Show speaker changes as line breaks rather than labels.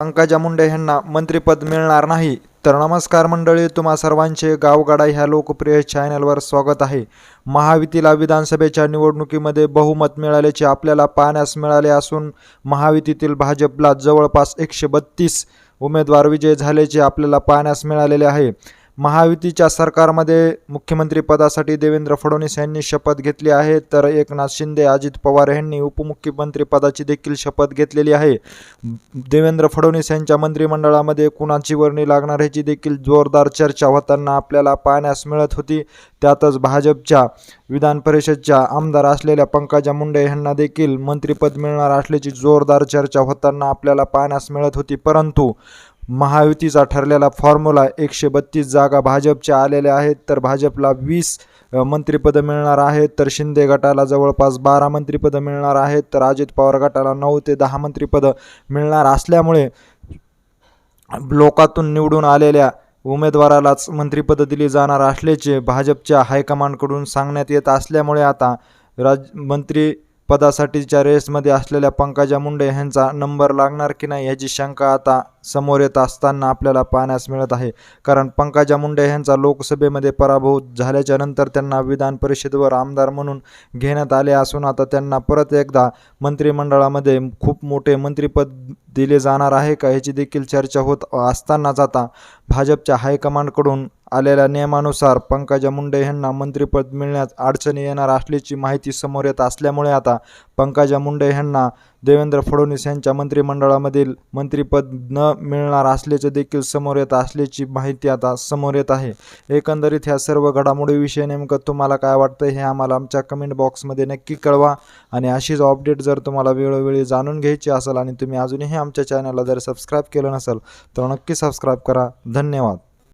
पंकजा मुंडे यांना मंत्रिपद मिळणार नाही. तर नमस्कार मंडळी तुम्हा सर्वांचे गावगाडा ह्या लोकप्रिय चॅनलवर स्वागत आहे. महायुतीला विधानसभेच्या निवडणुकीमध्ये बहुमत मिळाल्याचे आपल्याला पाहण्यास मिळाले असून महायुतीतील भाजपला जवळपास एकशे बत्तीस उमेदवार विजय झाल्याचे आपल्याला पाहण्यास मिळालेले आहे. महायुतीच्या सरकारमध्ये मुख्यमंत्रीपदासाठी देवेंद्र फडणवीस यांनी शपथ घेतली आहे तर एकनाथ शिंदे अजित पवार यांनी उपमुख्यमंत्रीपदाची देखील शपथ घेतलेली आहे. देवेंद्र फडणवीस यांच्या मंत्रिमंडळामध्ये कुणाची वर्णी लागणार ह्याची देखील जोरदार चर्चा होताना आपल्याला पाहण्यास मिळत होती. त्यातच भाजपच्या विधान परिषदच्या आमदार असलेल्या पंकजा मुंडे यांना देखील मंत्रिपद मिळणार असल्याची जोरदार चर्चा होताना आपल्याला पाहण्यास मिळत होती. परंतु महायुतीचा ठरलेला फॉर्म्युला एकशे बत्तीस जागा भाजपच्या आलेल्या आहेत तर भाजपला वीस अ, मंत्रिपदं मिळणार आहेत तर शिंदे गटाला जवळपास बारा मंत्रिपदं मिळणार आहेत तर अजित पवार गटाला नऊ ते दहा मंत्रिपदं मिळणार असल्यामुळे लोकातून निवडून आलेल्या उमेदवारालाच मंत्रिपदं दिली जाणार असल्याचे भाजपच्या हायकमांडकडून सांगण्यात येत असल्यामुळे आता राज मंत्री पदासाठीच्या रेसमध्ये असलेल्या पंकजा मुंडे यांचा नंबर लागणार की नाही याची शंका आता समोर येत असताना आपल्याला पाहण्यास मिळत आहे. कारण पंकजा मुंडे यांचा लोकसभेमध्ये पराभव झाल्याच्यानंतर त्यांना विधान परिषदेवर आमदार म्हणून घेण्यात आले असून आता त्यांना परत एकदा मंत्रिमंडळामध्ये खूप मोठे मंत्रिपद दिले जाणार आहे का याची देखील चर्चा होत असतानाच आता भाजपच्या हायकमांडकडून आलेल्या नियमानुसार पंकजा मुंडे यांना मंत्रिपद मिळण्यात अडचणी येणार असल्याची माहिती समोर येत असल्यामुळे आता पंकजा मुंडे यांना देवेंद्र फडणवीस यांच्या मंत्रिमंडळामधील मंत्रिपद न मिळणार असल्याचे देखील समोर येत असल्याची माहिती आता समोर येत आहे. एकंदरीत ह्या सर्व घडामोडीविषयी नेमकं तुम्हाला काय वाटतं हे आम्हाला आमच्या कमेंट बॉक्समध्ये नक्की कळवा आणि अशीच अपडेट जर तुम्हाला वेळोवेळी जाणून घ्यायची असेल आणि तुम्ही अजूनही आमच्या चॅनलला जर सबस्क्राईब केलं नसेल तर नक्की सबस्क्राईब करा. धन्यवाद.